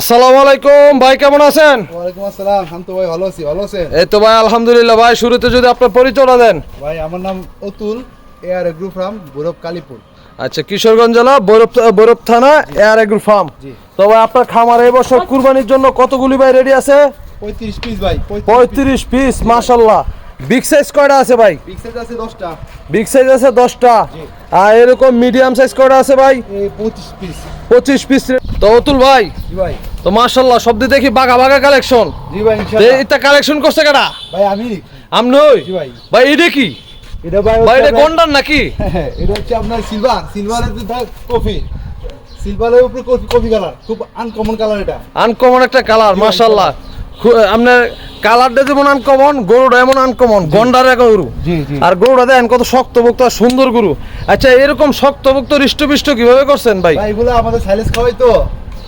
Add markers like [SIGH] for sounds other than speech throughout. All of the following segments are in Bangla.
আসসালামু আলাইকুম ভাই কেমন আছেন? ওয়ালাইকুম আসসালাম শান্ত ভাই ভালো আছি ভালো আছেন? এই তো ভাই আলহামদুলিল্লাহ ভাই শুরুতে যদি আপনার পরিচয়টা দেন। ভাই আমার নাম Atul air agro farm Gaurav Kalipur. আচ্ছা কিশোরগঞ্জ জেলা বৈরব বৈরব থানা এয়ার এগ্রো ফার্ম। তো ভাই আপনার খামার এই বছর কুরবানির জন্য কতগুলি ভাই রেডি আছে? পঁয়ত্রিশ পিস ভাই পঁয়ত্রিশ পিস মাশাল্লাহ বিগ সাইজ কয়টা আছে ভাই? বিগ সাইজ আছে দশটা। বিগ সাইজ আছে দশটা। জি। আর এরকম মিডিয়াম সাইজ কয়টা আছে ভাই? এই পঁচিশ পিস পঁচিশ পিস তো অতুল ভাই ভাই। তো মাশাল্লাহ সব দিয়ে দেখি বাঘা বাঘা কালেকশন জি ভাই ইনশাআল্লাহ। এটা কালেকশন করছে কেটা ভাই আমি ওই জি ভাই। ভাই এটা কি? এটা ভাই ভাই এটা গন্ডার নাকি? [LAUGHS] এটা হচ্ছে আপনার সিলভার সিলভারের কফি সিলভারের উপরে কফি কালার খুব আনকমন কালার এটা। আনকমন একটা কালার মাশাল্লাহ আপনার কালারটা যেমন আনকমন গরুটা এমন আনকমন গন্ডার এক গরু। আর গরুটা দেখেন কত শক্তভুক্ত আর সুন্দর গরু। আচ্ছা এরকম শক্ত শক্তভুক্ত হৃষ্টপিষ্ট কীভাবে করছেন ভাই? ভাই এগুলো আমাদের সাইলেন্স খাওয়াই তো।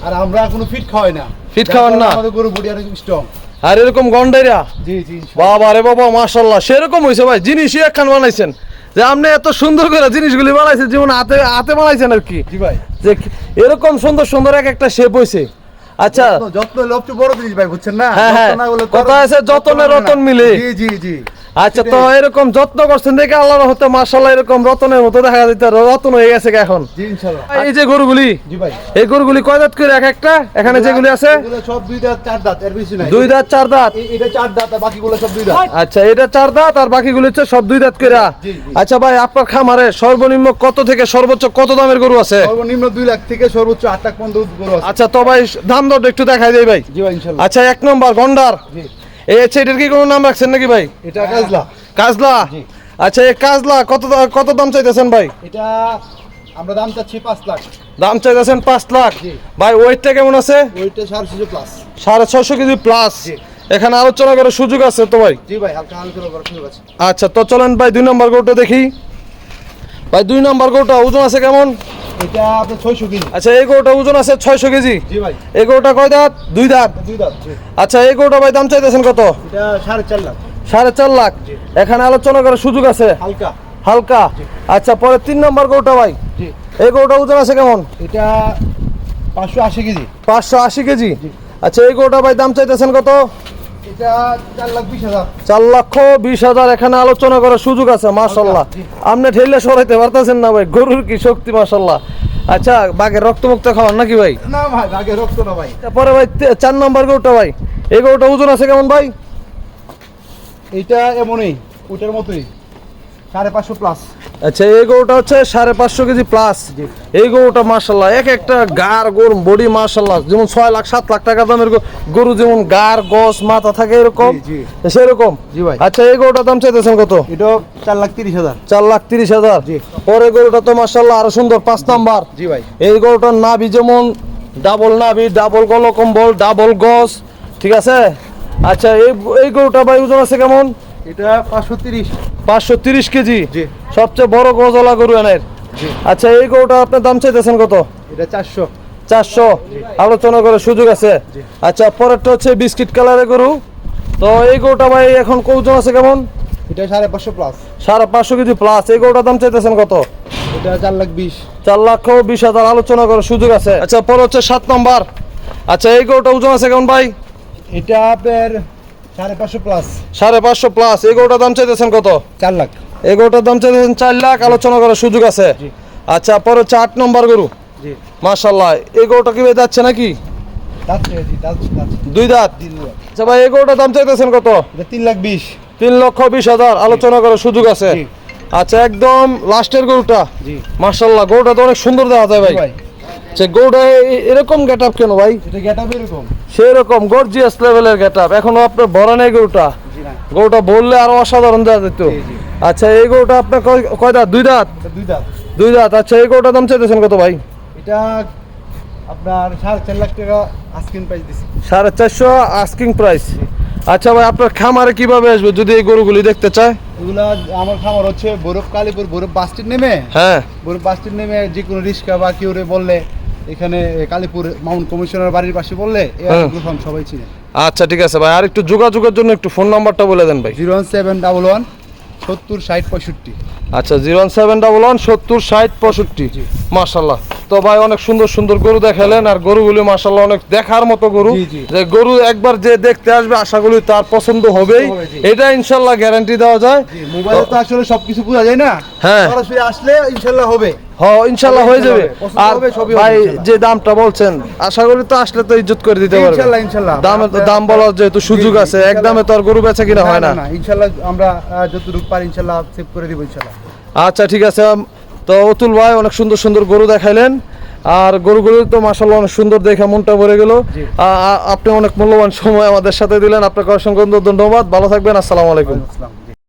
আর আমরা কোনো ফিট খাওয়াই না। যার খাওয়ান না? আমাদের গরু বডি অনেক স্ট্রং আর এরকম গন্ডাইরা? জি জি বাবা রে বাবা মাশাল্লাহ সেরকম হয়েছে ভাই জিনিসই একখান বানাইছেন। যে আপনি এত সুন্দর করে জিনিসগুলি বানাইছেন যেমন হাতে হাতে বানাইছেন আর কি। জি ভাই। যে এরকম সুন্দর সুন্দর এক একটা শেপ হয়েছে আচ্ছা। যত্ন- যত্ন বড় জিনিস ভাই বুঝছেন না? হ্যাঁ, হ্যাঁ। কথা আছে, যতনে রতন মিলে। জি জি জি। আচ্ছা তো এরকম যত্ন করছেন দেখে আল্লাহর হতে মাশাল্লাহ এরকম রতনের মতো দেখা যেত রতন হয়ে গেছে এখন। জি ইনশাআল্লাহ। এই যে গরুগুলি জি ভাই। এই গরুগুলি কয় দাঁত করে এক একটা? এখানে যেগুলি আছে? এগুলো সব দুই দাঁত চার দাঁত এর বেশি নাই। দুই দাঁত চার দাঁত? এটা চার দাঁত আর বাকিগুলো সব দুই দাঁত। আচ্ছা এটা চার দাঁত আর বাকিগুলি হচ্ছে সব দুই দাঁত করে। আচ্ছা ভাই আপনার খামারে সর্বনিম্ন কত থেকে সর্বোচ্চ কত দামের গরু আছে? সর্বনিম্ন দুই লাখ থেকে সর্বোচ্চ আট লাখ পর্যন্ত গরু আছে। আচ্ছা তো ভাই দাম দর একটু দেখাই দেই ভাই। জি ভাই ইনশাআল্লাহ। আচ্ছা এক নম্বর গন্ডার। জি। হচ্ছে এটার কি কোনো নাম রাখছেন নাকি ভাই? এটা কাজলা। কাজলা? আচ্ছা এই কাজলা কত কত দাম চাইতেছেন ভাই? এটা আমরা দাম চাচ্ছি পাঁচ লাখ। দাম চাইতেছেন পাঁচ লাখ? ভাই ওয়েটটা কেমন আছে? ওইটা সাড়ে ছশো প্লাস সাড়ে ছশো কেজি প্লাস এখানে আলোচনা করার সুযোগ আছে তো ভাই? জি ভাই হালকা আলোচনা করার সুযোগ আছে। আচ্ছা তো চলেন ভাই দুই নম্বর গরুটা দেখি। ভাই দুই নম্বর গরুটা ওজন আছে কেমন? এটা আপনার কেজি। আচ্ছা এই গরুটা ওজন আছে ছয়শো কেজি? জি ভাই। এই গরুটা কয় দাঁত? দুই দাঁত? দুই দাঁত আচ্ছা এই গরুটা ভাই দাম চাইতেছেন কত? এটা সাড়ে চার লাখ। এখানে আলোচনা করার সুযোগ আছে? হালকা। হালকা। আচ্ছা পরে তিন নম্বর গরুটা ভাই? জি। এই গরুটা ওজন আছে কেমন? এটা পাঁচশো আশি কেজি। পাঁচশো আশি কেজি? আচ্ছা এই গরুটা ভাই দাম চাইতেছেন কত? চার লক্ষ বিশ হাজার এখানে আলোচনা করার সুযোগ আছে মাশাল্লাহ জি। আপনি ঠেলে সরাইতে পারতেছেন না ভাই গরুর কি শক্তি মাশাল্লাহ আচ্ছা বাঘের রক্তমুক্ত খাওয়ান নাকি ভাই? না ভাই রক্ত না ভাই। তারপরে ভাই চার নম্বর গরুটা ভাই এই গরুটা ওজন আছে কেমন ভাই? এইটা এমনই ওইটার মতোই সাড়ে পাঁচশো প্লাস আচ্ছা এই গরুটা হচ্ছে সাড়ে পাঁচশো কেজি প্লাস এই গরুটা মার্শাল্লাহ এক একটা গার গরু বডি মার্শাল্লাহ যেমন ছয় লাখ সাত লাখ টাকা দামের গরু- গরু যেমন গার গস মাথা থাকে এরকম? সেরকম? জি ভাই। আচ্ছা এই গরুটার দাম চাইতেছেন কত? এটা চার লাখ তিরিশ হাজার। চার লাখ তিরিশ হাজার। পরে গরুটা তো মার্শাল্লাহ আরও সুন্দর পাঁচ নাম্বার। জি ভাই। এই গরুটার নাভি যেমন ডাবল নাভি ডাবল গলকম্বল ডাবল গস ঠিক আছে? আচ্ছা এই এই গরুটা ভাই ওজন আছে কেমন? এটা পাঁচশো তিরিশ। পাঁচশো তিরিশ কেজি? জি। সবচেয়ে বড় গজলা গরু এনের। আচ্ছা এই গরুটা আপনার দাম চাইতেছেন কত? এটা চারশো। চারশো। আলোচনা করার সুযোগ আছে। আচ্ছা পরেরটা হচ্ছে বিস্কিট কালারের গরু। তো এই গরুটা ভাই এখন ওজন আছে কেমন? এটা সাড়ে পাঁচশো প্লাস সাড়ে পাঁচশো কেজি প্লাস এই গরুটার দাম চাইতেছেন কত? এটা চার লাখ বিশ। চার লক্ষ বিশ হাজার আলোচনা করার সুযোগ আছে। আচ্ছা পরে হচ্ছে সাত নম্বর। আচ্ছা এই গরুটা ওজন আছে কেমন ভাই? এটা আপনার সাড়ে পাঁচশো প্লাস সাড়ে পাঁচশো প্লাস এই গরুটার দাম চাইতেছেন কত? চার লাখ। এই গরুটার দাম চাইতেছেন চার লাখ। আলোচনা করার সুযোগ আছে? আচ্ছা পরে আট নম্বর গরু। জি। মাশাল্লাহ এই গরুটা কি যাচ্ছে নাকি? দুই দাঁত আচ্ছা ভাই এই গরুটার দাম চাইতেছেন কত? তিন লাখ বিশ। তিন লক্ষ বিশ হাজার। আলোচনা করার সুযোগ আছে। আচ্ছা একদম লাস্টের গরুটা। জি। মাশাল্লাহ গরুটা তো অনেক সুন্দর দেখা যায় ভাই। ভাই। আচ্ছা এরকম গেট আপ কেন ভাই? এটা গেট এরকম। সেরকম গর্জিয়াস লেভেলের গেট আপ এখনও আপনার ভরা নেই গরুটা গরুটা বললে আরও অসাধারণ দেখা যেত। আচ্ছা এই গরুটা আপনার কয়- দাঁত? দুই দাঁত? দুই দাঁত। আচ্ছা এই গরুটার দাম চাইতেছেন কত ভাই? এটা আপনার সাড়ে চার লাখ টাকা প্রাইস দিছি। সাড়ে চারশো আস্কিং প্রাইস আচ্ছা ভাই আপনার খামারে কীভাবে আসবে যদি এই গরুগুলি দেখতে চায়? এগুলা আমার খামার হচ্ছে বরফ কালীপুর বরফ বাস স্ট্যান্ড নেমে হ্যাঁ। বরফ বাস স্ট্যান্ড নেমে যে কোনো রিক্সা বা কেউ বললে এখানে কালীপুর মাউন্ট কমিশনার বাড়ির পাশে বললে হ্যাঁ। সবাই চিনে। আচ্ছা ঠিক আছে ভাই। আর একটু যোগাযোগের জন্য একটু ফোন নাম্বারটা বলে দেন ভাই। Zero one seven double one সত্তর ষাট পঁয়ষট্টি। আচ্ছা zero one seven double one সত্তর ষাট পঁয়ষট্টি। মার্শাল্লাহ তো ভাই অনেক সুন্দর সুন্দর গরু দেখালেন আর গরুগুলি মাসাল্লাহ অনেক দেখার মতো গরু। যে গরু একবার যে দেখতে আসবে আশা করি তার পছন্দ হবেই। এটা ইনশাল্লাহ গ্যারান্টি দেওয়া যায়। মোবাইলে তো আসলে সবকিছু বোঝা যায় না? হ্যাঁ। সরাসরি আসলে ইনশাল্লাহ হবে। হ্যাঁ ইনশাল্লাহ হয়ে যাবে। আর ভাই যে দামটা বলছেন আশা করি তো আসলে তো ইজ্জত করে দিতে পারবে। ইনশাল্লাহ ইনশাল্লাহ দাম দাম বলার যেহেতু সুযোগ আছে এক ইনশাল্লাহ। দামে তো আর গরু বেচা কিনা হয় না ইনশাল্লাহ আমরা আহ, যতটুকু পারি ইনশাল্লাহ সেভ করে দিব ইনশাল্লাহ আচ্ছা ঠিক আছে। তো অতুল ভাই অনেক সুন্দর সুন্দর গরু দেখাইলেন। আর গরুগুলো তো মাসাল্লাহ অনেক সুন্দর দেখে মনটা ভরে গেল। আপনি অনেক মূল্যবান সময় আমাদের সাথে দিলেন। আপনাকে অসংখ্য ধন্যবাদ। ভালো থাকবেন। আসসালামু আলাইকুম।